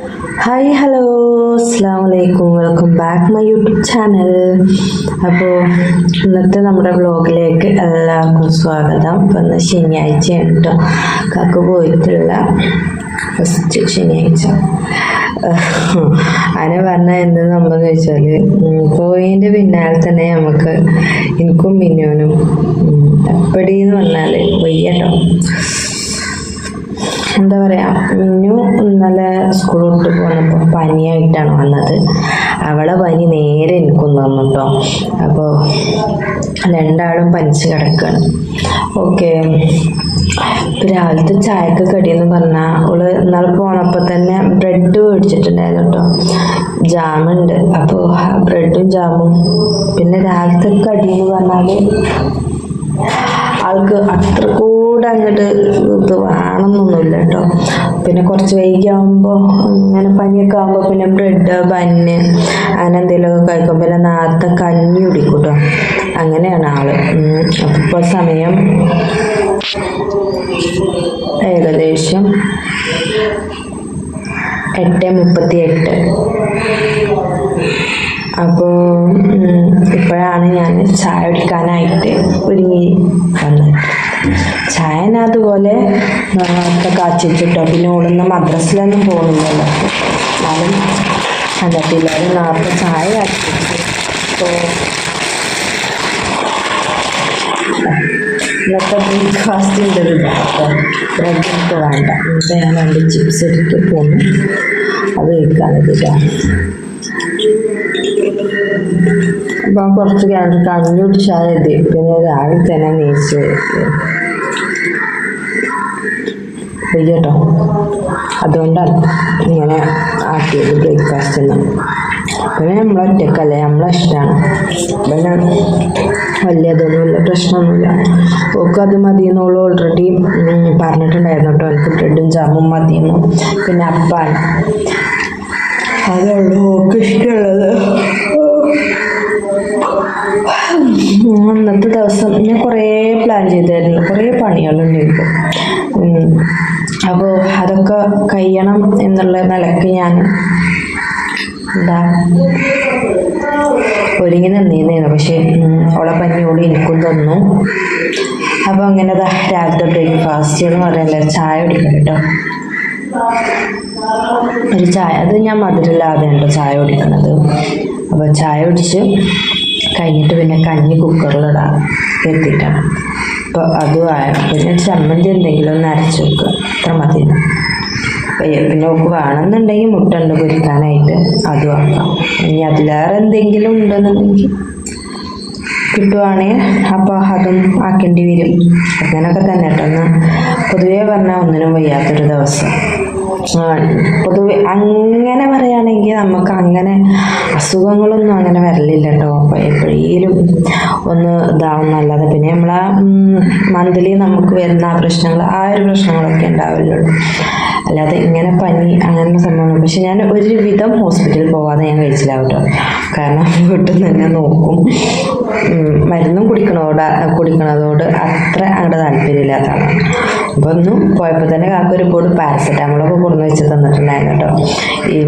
Hi hello അസ്സാം വലൈക്കും welcome back my YouTube channel അപ്പോൾ ഇന്നത്തെ നമ്മുടെ വ്ലോഗിലേക്ക് എല്ലാവർക്കും സ്വാഗതം. അപ്പോൾ ഇന്ന് ശനിയാഴ്ചയാണ് കേട്ടോ കാക്ക് പോയിട്ടുള്ള ഫസ്റ്റ് ശനിയാഴ്ച. അതിനെ പറഞ്ഞാൽ എന്ത് സംഭവം വെച്ചാൽ പോയതിന്റെ പിന്നാലെ തന്നെ നമുക്ക് എനിക്കും മിന്നോനും എപ്പടിയെന്ന് പറഞ്ഞാൽ വയ്യട്ടോ എന്താ പറയാ മിന്നു ഇന്നലെ സ്കൂൾ വിട്ട് പോന്നപ്പോൾ പനിയായിട്ടാണ് വന്നത്. അവളെ പനി നേരെ എനിക്കും തന്നു അപ്പോൾ രണ്ടാളും പനിച്ച് കിടക്കുകയാണ് ഓക്കെ. രാവിലത്തെ ചായക്ക് കടിയെന്ന് പറഞ്ഞാൽ അവൾ ഇന്നലെ പോണപ്പോൾ തന്നെ ബ്രെഡ് മേടിച്ചിട്ടുണ്ടായിരുന്നു കേട്ടോ ജാമുണ്ട് അപ്പോൾ ബ്രെഡും ജാമും. പിന്നെ രാവിലത്തെ കടിയെന്ന് പറഞ്ഞാൽ ആൾക്ക് അത്ര കൂടെ അങ്ങോട്ട് ഇത് വേണമെന്നൊന്നുമില്ല കേട്ടോ. പിന്നെ കുറച്ച് വൈകിയാകുമ്പോൾ ഇങ്ങനെ പനിയൊക്കെ ആകുമ്പോൾ പിന്നെ ബ്രെഡ് ബന്ന് അങ്ങനെ എന്തെങ്കിലുമൊക്കെ കഴിക്കും. പിന്നെ നേരത്തെ കഞ്ഞി കുടിക്കും കേട്ടോ. അങ്ങനെയാണ് ആൾ. അപ്പം ഇപ്പോൾ സമയം ഏകദേശം എട്ട് മുപ്പത്തി എട്ട് അപ്പോൾ ഇപ്പോഴാണ് ഞാൻ ചായ കുടിക്കാനായിട്ട് ഒരുങ്ങി വന്നത്. ചായ അതുപോലെ നേരത്തെ കാച്ചി പിന്നെ ഓടുന്ന മദ്രസിലൊന്നും പോകുന്നില്ലല്ലോ എന്നാലും എന്താ എല്ലാവരും നേരത്തെ ചായ കാച്ചി അപ്പോൾ ബ്രേക്ക്ഫാസ്റ്റിന്റെ ഒരു ഇതാട്ടോ. വേണ്ട. എന്നിട്ട് ഞാൻ രണ്ട് ചിപ്സ് എടുത്ത് പോന്നു. അത് കഴിക്കാനില്ല അപ്പം കുറച്ച് കഴിഞ്ഞ് കഞ്ഞി കുടിച്ചാൽ മതി പിന്നെ രാവിലെ തന്നെ നീച്ച് വയ്യട്ടോ അതുകൊണ്ടാണ് ഇങ്ങനെ ആക്കിയത് ബ്രേക്ക്ഫാസ്റ്റ് എന്ന് പിന്നെ നമ്മളൊറ്റക്കല്ലേ നമ്മളെ ഇഷ്ടമാണ് പിന്നെ വലിയതൊന്നുമില്ല പ്രശ്നമൊന്നുമില്ല. ഓക്ക് അത് മതി മതിയെന്നുള്ളൂ ഓൾറെഡി പറഞ്ഞിട്ടുണ്ടായിരുന്നു കേട്ടോ. എനിക്ക് ബ്രെഡും ജാമും മതിയെന്നു. പിന്നെ അപ്പാണ്. അതുള്ളൂ ഓക്ക് ഇഷ്ടമുള്ളത്. അന്നത്തെ ദിവസം ഞാൻ കുറേ പ്ലാൻ ചെയ്തായിരുന്നു. കുറേ പണികളുണ്ടായിരുന്നു. അപ്പോൾ അതൊക്കെ കഴിയണം എന്നുള്ള നിലയ്ക്ക് ഞാൻ എന്താ ഒരുങ്ങി നിന്നിരുന്നു പക്ഷേ ഓളെ പനിയോട് എനിക്കും തന്നു. അപ്പോൾ അങ്ങനെ ദാ രാവിലത്തെ ബ്രേക്ക്ഫാസ്റ്റ് എന്ന് പറയുന്നത് ചായ കുടിക്കണം കേട്ടോ ഒരു ചായ അത് ഞാൻ മധുരമില്ലാതെ ഉണ്ടോ ചായ കുടിക്കണത് അപ്പോൾ ചായ കുടിച്ച് കഴിഞ്ഞിട്ട് പിന്നെ കഞ്ഞി കുക്കറിലിടാം എത്തിയിട്ടാണ് അപ്പോൾ അതും ആയ പിന്നെ ചമ്മന്തി എന്തെങ്കിലും ഒന്ന് അരച്ച് വെക്കുക അത്ര മതി. പിന്നെ ഓക്ക് വേണമെന്നുണ്ടെങ്കിൽ മുട്ട ഉണ്ട് പൊരിക്കാനായിട്ട് അതും ആക്കാം ഇനി അതിലേറെ എന്തെങ്കിലും ഉണ്ടെന്നുണ്ടെങ്കിൽ കിട്ടുവാണെങ്കിൽ അപ്പോൾ അതും ആക്കേണ്ടി വരും. അങ്ങനെയൊക്കെ തന്നെ കേട്ടോ. എന്നാൽ പൊതുവേ പറഞ്ഞാൽ ഒന്നിനും വയ്യാത്തൊരു ദിവസം. പൊതുവെ അങ്ങനെ പറയുകയാണെങ്കിൽ നമുക്ക് അങ്ങനെ അസുഖങ്ങളൊന്നും അങ്ങനെ വരലില്ല കേട്ടോ എപ്പോഴേലും ഒന്ന് ഇതാവുന്നല്ലാതെ പിന്നെ നമ്മളാ മന്ത്ലി നമുക്ക് വരുന്ന ആ പ്രശ്നങ്ങൾ ആ ഒരു പ്രശ്നങ്ങളൊക്കെ ഉണ്ടാവില്ലുള്ളൂ അല്ലാതെ ഇങ്ങനെ പനി അങ്ങനെ സംഭവങ്ങൾ. പക്ഷെ ഞാൻ ഒരുവിധം ഹോസ്പിറ്റലിൽ പോവാതെ ഞാൻ കഴിച്ചില്ല കേട്ടോ. കാരണം വീട്ടിൽ തന്നെ നോക്കും. മരുന്നും കുടിക്കണോട് കുടിക്കണതോട് അത്ര അങ്ങോട്ട് താല്പര്യമില്ലാത്തതാണ് അപ്പോൾ ഒന്നും പോയപ്പോൾ തന്നെ കാക്ക ഒരു പോലും പാരസെറ്റാമോളൊക്കെ കൊണ്ടു വെച്ച് തന്നിട്ടുണ്ടായിരുന്നു കേട്ടോ. ഈ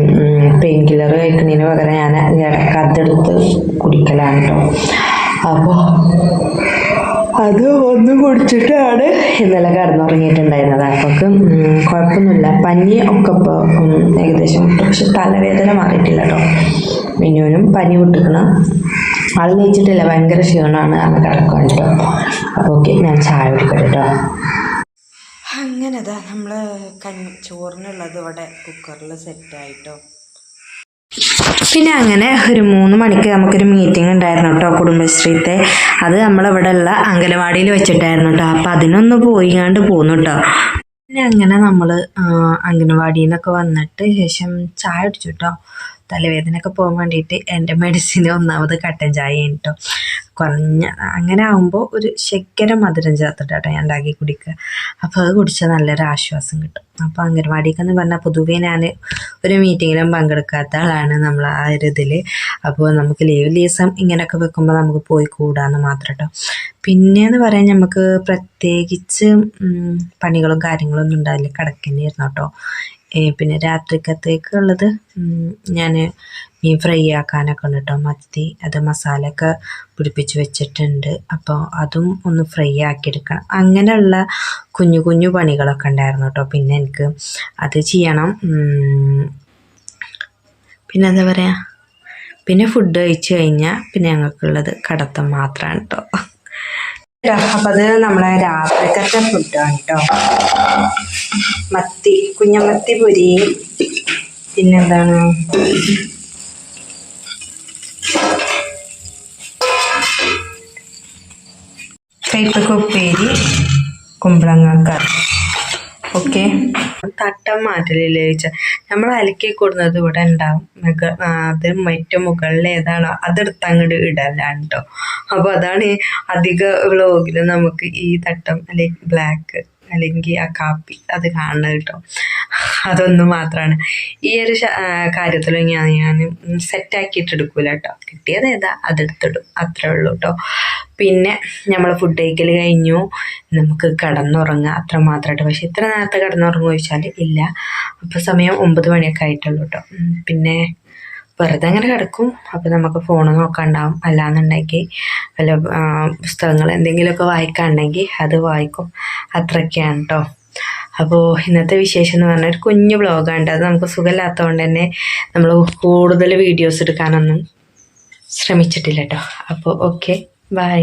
പെയിൻ കില്ലർ കഴിക്കുന്നതിന് പകരം ഞാൻ ഇടയ്ക്ക് അതെടുത്ത് കുടിക്കലാണ് കേട്ടോ. അപ്പോൾ അത് ഒന്ന് കുടിച്ചിട്ടാണ്. ഇന്നലെ കിടന്നുറങ്ങിയിട്ടുണ്ടായിരുന്നത് അപ്പൊക്ക് കുഴപ്പമൊന്നുമില്ല. പനി ഒക്കെ ഇപ്പോൾ ഏകദേശം പക്ഷെ തലവേദന മാറിയിട്ടില്ല കേട്ടോ മിന്നുവിനും പനി വിട്ടിക്കണം ആൾ നീച്ചിട്ടില്ല. ഭയങ്കര ക്ഷീണമാണ് ആണ് കിടക്കാൻ കേട്ടോ അപ്പോൾ ഓക്കെ ഞാൻ ചായ കുടിക്കട്ടെ കേട്ടോ അങ്ങനെ അതാ നമ്മൾ കഞ്ഞി ചോറിനുള്ളത് ഇവിടെ കുക്കറിൽ സെറ്റായിട്ടോ പിന്നെ അങ്ങനെ ഒരു മൂന്ന് മണിക്ക് നമുക്കൊരു മീറ്റിംഗ് ഉണ്ടായിരുന്നു കേട്ടോ കുടുംബശ്രീത്തെ. അത് നമ്മളിവിടെ ഉള്ള അങ്കലവാടിയിൽ വെച്ചിട്ടായിരുന്നു കേട്ടോ. അപ്പം അതിനൊന്ന് പോയിക്കാണ്ട് പോന്നു കേട്ടോ. പിന്നെ അങ്ങനെ നമ്മൾ അംഗനവാടിയിൽ നിന്നൊക്കെ വന്നിട്ട് ശേഷം ചായ അടിച്ചു കേട്ടോ. തലവേദനയൊക്കെ പോകാൻ വേണ്ടിയിട്ട് എന്റെ മെഡിസിൻ ഒന്നാമത് കട്ടൻ ചായ കേട്ടോ. കുറഞ്ഞ അങ്ങനെ ആകുമ്പോൾ ഒരു ശക്കര മധുരം ചേർത്തിട്ടാട്ടോ ഞാൻ ഉണ്ടാക്കി കുടിക്കുക. അപ്പോൾ അത് കുടിച്ചാൽ നല്ലൊരു ആശ്വാസം കിട്ടും. അപ്പോൾ അംഗൻവാടിക്കെന്ന് പറഞ്ഞാൽ പൊതുവേ ഞാൻ ഒരു മീറ്റിങ്ങിലും പങ്കെടുക്കാത്ത ആളാണ് നമ്മൾ ആ ഒരു ഇതിൽ അപ്പോൾ നമുക്ക് ലീവ് ദിവസം ഇങ്ങനെയൊക്കെ വെക്കുമ്പോൾ നമുക്ക് പോയി കൂടാന്ന് മാത്രം കേട്ടോ പിന്നെയെന്ന് പറയാൻ നമുക്ക് പ്രത്യേകിച്ച് പണികളും കാര്യങ്ങളൊന്നും ഉണ്ടാവില്ല. കിടക്കേണ്ടി കേട്ടോ പിന്നെ രാത്രിക്കത്തേക്ക് ഉള്ളത് ഞാൻ മീൻ ഫ്രൈ ആക്കാനൊക്കെ ഉണ്ട് കേട്ടോ മത്തി അത് മസാലയൊക്കെ പിടിപ്പിച്ച് വെച്ചിട്ടുണ്ട്. അപ്പോൾ അതും ഒന്ന് ഫ്രൈ ആക്കിയെടുക്കണം. അങ്ങനെയുള്ള കുഞ്ഞു കുഞ്ഞു പണികളൊക്കെ ഉണ്ടായിരുന്നു കേട്ടോ പിന്നെ എനിക്ക് അത് ചെയ്യണം. പിന്നെ എന്താ പറയുക പിന്നെ ഫുഡ് കഴിച്ച് കഴിഞ്ഞാൽ പിന്നെ ഞങ്ങൾക്കുള്ളത് കടത്തം മാത്രമാണ് കേട്ടോ അപ്പം അത് നമ്മളെ രാത്രിക്കത്തെ ഫുഡാണ് കേട്ടോ മത്തി കുഞ്ഞമത്തി പൊരി. പിന്നെന്താണ് കൈപ്പക്ക ഉപ്പേരി കുമ്പളങ്ങക്കറി ഓക്കെ. തട്ടം മാറ്റലില്ലേ ചോദിച്ചാൽ നമ്മൾ അലക്കി കൊടുക്കുന്നത് ഇവിടെ ഉണ്ടാവും. അത് മറ്റു മുകളിൽ ഏതാണോ അതെടുത്ത് അങ്ങോട്ട് ഇടലാണ് കേട്ടോ അപ്പോൾ അതാണ് അധിക വ്ളോഗിൽ നമുക്ക് ഈ തട്ടം അല്ലെങ്കിൽ ബ്ലാക്ക് അല്ലെങ്കിൽ ആ കാപ്പി അത് കാണുന്നത് കേട്ടോ അതൊന്നും മാത്രമാണ് ഈ ഒരു കാര്യത്തിലും ഞാൻ ഞാൻ സെറ്റാക്കിയിട്ട് എടുക്കൂല കേട്ടോ കിട്ടിയത് ഏതാ? അതെടുത്തിടും. അത്രേ ഉള്ളൂ കേട്ടോ പിന്നെ നമ്മൾ ഫുഡ് കഴിക്കൽ കഴിഞ്ഞു. നമുക്ക് കിടന്നുറങ്ങുക അത്ര മാത്രമായിട്ട് പക്ഷെ ഇത്ര നേരത്തെ കിടന്നുറങ്ങുക ചോദിച്ചാൽ ഇല്ല. അപ്പോൾ സമയം ഒമ്പത് മണിയൊക്കെ ആയിട്ടുള്ളൂ കേട്ടോ പിന്നെ വെറുതെ അങ്ങനെ കിടക്കും. അപ്പോൾ നമുക്ക് ഫോൺ നോക്കാണ്ടാവും. അല്ലാന്നുണ്ടെങ്കിൽ വല്ല പുസ്തകങ്ങൾ എന്തെങ്കിലുമൊക്കെ വായിക്കാണ്ടെങ്കിൽ അത് വായിക്കും. അത്രയൊക്കെയാണ് കേട്ടോ അപ്പോൾ ഇന്നത്തെ വിശേഷം എന്ന് പറഞ്ഞാൽ ഒരു കുഞ്ഞു ബ്ലോഗാണ് അത് നമുക്ക് സുഖമില്ലാത്തതുകൊണ്ട് തന്നെ നമ്മൾ കൂടുതൽ വീഡിയോസ് എടുക്കാനൊന്നും ശ്രമിച്ചിട്ടില്ല കേട്ടോ. അപ്പോൾ ഓക്കെ ബൈ